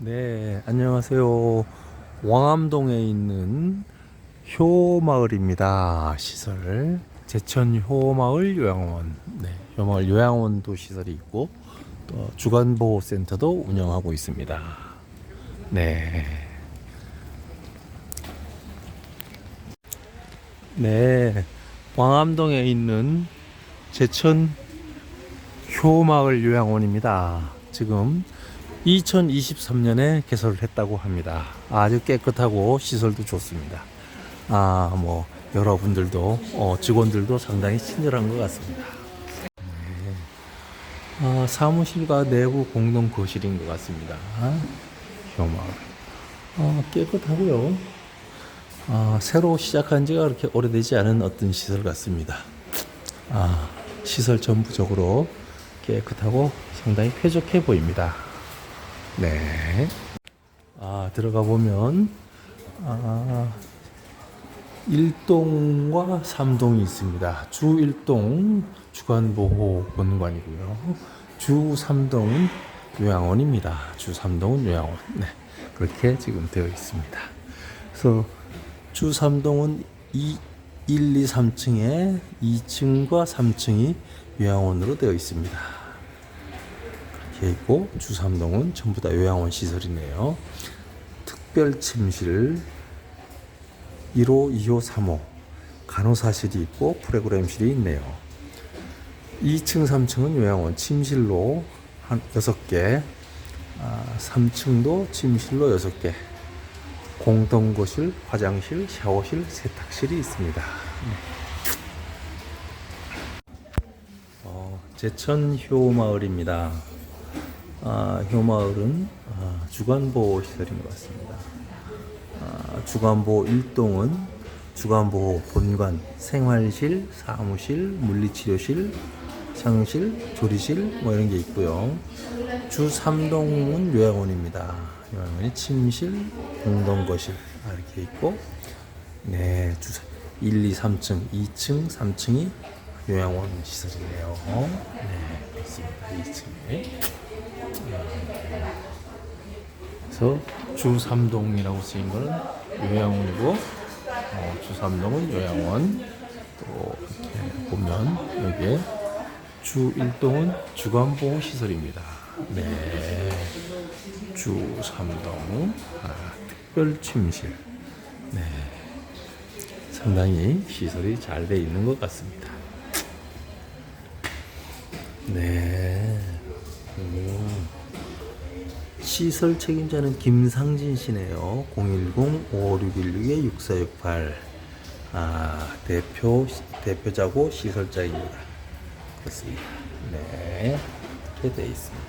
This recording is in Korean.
네, 안녕하세요. 왕암동에 있는 효마을입니다. 시설. 제천 효마을 요양원. 네, 효마을 요양원도 시설이 있고, 또 주간보호센터도 운영하고 있습니다. 네. 네, 왕암동에 있는 제천 효마을 요양원입니다. 지금 2023년에 개설을 했다고 합니다. 아주 깨끗하고 시설도 좋습니다. 아, 뭐, 여러분들도, 어, 직원들도 상당히 친절한 것 같습니다. 네. 아, 사무실과 내부 공동 거실인 것 같습니다. 효마을. 아, 깨끗하고요. 아, 새로 시작한 지가 그렇게 오래되지 않은 어떤 시설 같습니다. 아, 시설 전부적으로 깨끗하고 상당히 쾌적해 보입니다. 네. 아, 들어가 보면, 아, 1동과 3동이 있습니다. 주 1동 주간보호 본관이고요. 주 3동은 요양원입니다. 주 3동은 요양원. 네. 그렇게 지금 되어 있습니다. 그래서 주 3동은 2, 1, 2, 3층에 2층과 3층이 요양원으로 되어 있습니다. 이렇게 있고 주 3동은 전부 다 요양원 시설이네요. 특별 침실 1호, 2호, 3호 간호사실이 있고 프로그램실이 있네요. 2층, 3층은 요양원 침실로 한 6개, 아, 3층도 침실로 6개, 공동거실, 화장실, 샤워실, 세탁실이 있습니다. 어, 제천 효마을입니다. 아, 효마을은 아, 주간보호 시설인 것 같습니다. 아, 주간보호 1동은 주간보호 본관, 생활실, 사무실, 물리치료실, 상실, 조리실 뭐 이런 게 있고요. 주 3동은 요양원입니다. 요양원이 침실, 공동거실 아, 이렇게 있고 네, 주 1, 2, 3층, 2층, 3층이 요양원 시설이네요. 네, 그렇습니다. 2층에. 그래서 주3동이라고 쓰인 거는 요양원이고 어, 주3동은 요양원 또 이렇게 보면 여기에 주1동은 주간보호 시설입니다. 네. 주3동 아, 특별 침실 네. 상당히 시설이 잘 돼 있는 것 같습니다. 네. 음. 시설 책임자는 김상진 씨네요. 010-5616-6468. 아, 대표, 대표자고 시설자입니다. 그렇습니다. 네. 이렇게 되어 있습니다.